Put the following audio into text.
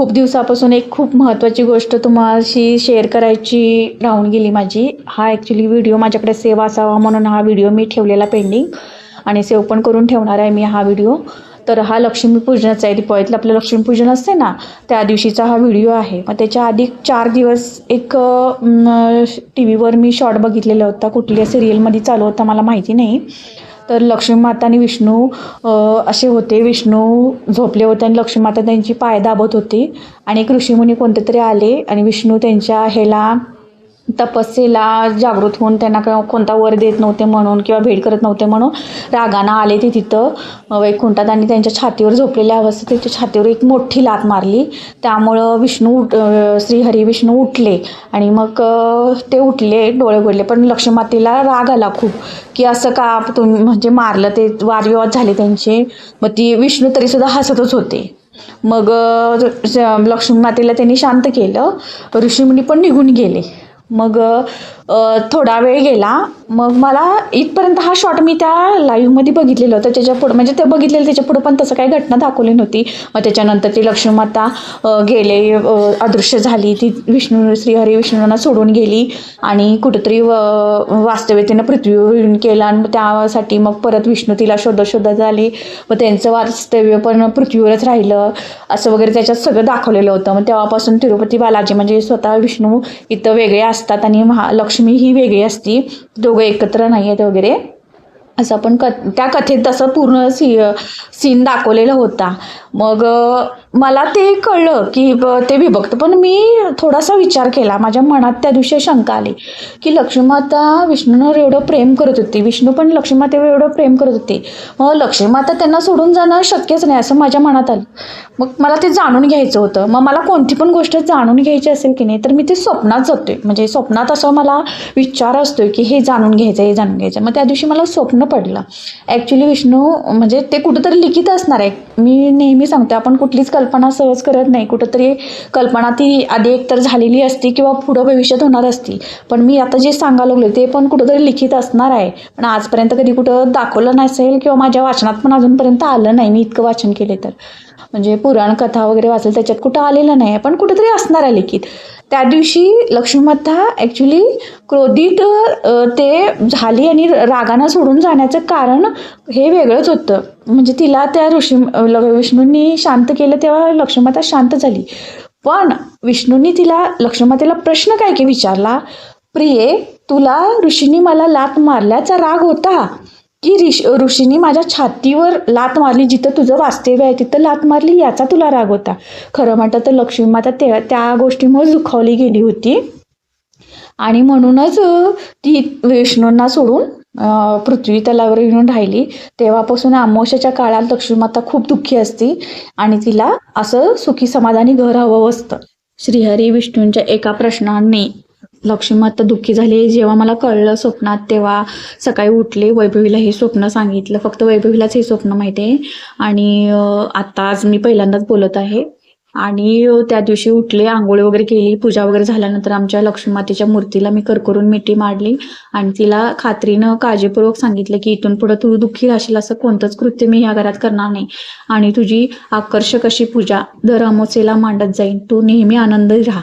खूप दिवसापासून एक खूप महत्त्वाची गोष्ट तुम्हाशी शेअर करायची राहून गेली माझी. हा ॲक्च्युली व्हिडिओ माझ्याकडे सेव्ह असावा म्हणून हा व्हिडिओ मी ठेवलेला पेंडिंग आणि सेव्ह पण करून ठेवणार आहे मी हा व्हिडिओ तर हा लक्ष्मीपूजनाचा आहे. दिपावलीतलं आपलं लक्ष्मीपूजन असते ना त्या दिवशीचा हा व्हिडिओ आहे. मग त्याच्या आधी चार दिवस एक टी व्हीवर मी शॉर्ट बघितलेला होता. कुठल्या सिरियलमध्ये चालू होता मला माहिती नाही. तर लक्ष्मी माता आणि विष्णू असे होते. विष्णू झोपले होते आणि लक्ष्मी माता त्यांची पाय दाबत होती. आणि एक ऋषीमुनी कोणते तरी आले आणि विष्णू त्यांच्या ह्याला तपस्येला जागृत होऊन त्यांना कोणता वर देत नव्हते म्हणून किंवा भेट करत नव्हते म्हणून रागानं आले ते तिथं. वैकुंठात आणि त्यांच्या छातीवर झोपलेल्या अवस्थेत त्यांच्या छातीवर एक मोठी लात मारली. त्यामुळं विष्णू उठ श्रीहरी विष्णू उठले आणि मग ते उठले डोळे उघडले. पण लक्ष्मीमातेला राग आला खूप की असं का तुम्ही म्हणजे मारलं ते वादविवाद झाले त्यांचे. मग ती विष्णू तरीसुद्धा हसतच होते. मग लक्ष्मी मातेला त्यांनी शांत केलं. ऋषीमुनी पण निघून गेले. मग थोडा वेळ गेला. मग मला इथपर्यंत हा शॉट मी त्या लाईव्हमध्ये बघितलेलं होतं. त्याच्या पुढं म्हणजे ते बघितलेलं त्याच्या पुढं पण तसं काही घटना दाखवली नव्हती. मग त्याच्यानंतर ती लक्ष्मीमाता गेले अदृश्य झाली. ती विष्णू श्रीहरी विष्णूंना सोडून गेली आणि कुठंतरी व- वास्तव्यतेनं पृथ्वीवर केला केलं आणि त्यासाठी मग परत विष्णू तिला शोधत शोधत झाली. मग त्यांचं वास्तव्य पण पृथ्वीवरच राहिलं. असं वगैरे त्याच्यात सगळं दाखवलेलं होतं. मग तेव्हापासून तिरुपती बालाजी म्हणजे स्वतः विष्णू इथं वेगळे असतात आणि महा लक्ष्मी लक्ष्मी ही वेगळी असती. दोघं एकत्र नाही आहेत वगैरे. असं पण क त्या कथेत तसं पूर्ण सी सीन दाखवलेला होता. मग मला ते कळलं की ते विभक्त. पण मी थोडासा विचार केला. माझ्या मनात त्या दिवशी शंका आली की लक्ष्मीमाता विष्णूंवर एवढं प्रेम करत होती. विष्णू पण लक्ष्मीमातेवर एवढं प्रेम करत होते. मग लक्ष्मीमाता त्यांना सोडून जाणं शक्यच नाही असं माझ्या मनात आलं. मग मला ते जाणून घ्यायचं होतं. मग मला कोणती पण गोष्ट जाणून घ्यायची असेल की नाही तर मी ते स्वप्नात जातोय म्हणजे स्वप्नात असं मला विचार असतोय की हे जाणून घ्यायचं हे जाणून घ्यायचं. मग त्या दिवशी मला स्वप्न पडलं. ॲक्च्युली विष्णू म्हणजे ते कुठंतरी लिखित असणार आहे. मी नेहमी सांगते आपण कुठलीच कल्पना सहज करत नाही. कुठंतरी कल्पना ती आधी एकतर झालेली असती किंवा पुढं भविष्यात होणार असती. पण मी आता जे सांगायला लागले ते पण कुठंतरी लिखित असणार आहे. पण आजपर्यंत कधी कुठं दाखवलं नसेल किंवा माझ्या वाचनात पण अजूनपर्यंत आलं नाही मी इतकं वाचन केले तर. म्हणजे पुराण कथा वगैरे वाचेल त्याच्यात कुठं आलेलं नाही पण कुठेतरी असणार आहे लिखित. त्या दिवशी लक्ष्मीमाता ॲक्च्युली क्रोधित ते झाली आणि रागानं सोडून जाण्याचं कारण हे वेगळंच होतं. म्हणजे तिला त्या ऋषी ल- विष्णूंनी शांत केलं तेव्हा लक्ष्मीमाता शांत झाली. पण विष्णूंनी तिला लक्ष्मीमातेला प्रश्न काय की विचारला? प्रिये तुला ऋषींनी मला लात मारल्याचा राग होता. की ऋष ऋषींनी माझ्या छातीवर लात मारली जिथं तुझं वास्तव्य आहे तिथं लात मारली याचा तुला राग होता. खरं म्हटलं तर लक्ष्मी माता ते त्या गोष्टीमुळे दुखावली गेली होती. आणि म्हणूनच ती विष्णूंना सोडून पृथ्वी तलावर येऊन राहिली. तेव्हापासून आमोशाच्या काळात लक्ष्मीमाता खूप दुःखी असती आणि तिला असं सुखी समाधानी घर हवं असतं. श्रीहरी विष्णूंच्या एका प्रश्नाने लक्ष्मीमाता दुःखी झाली जेव्हा मला कळलं स्वप्नात तेव्हा सकाळी उठले. वैभवीला हे स्वप्न सांगितलं. फक्त वैभवीलाच हे स्वप्न माहिती आहे. आणि आता आज मी पहिल्यांदाच बोलत आहे. आणि त्या दिवशी उठले आंघोळी वगैरे केली. पूजा वगैरे झाल्यानंतर आमच्या लक्ष्मीमातेच्या मूर्तीला मी करकरून मिठी मारली. आणि तिला खात्रीनं काळजीपूर्वक सांगितलं की इथून पुढं तू दुःखी राहशील असं कोणतंच कृत्य मी ह्या घरात करणार नाही. आणि तुझी आकर्षक अशी पूजा दर अमोसेला मांडत जाईन. तू नेहमी आनंदी राहा.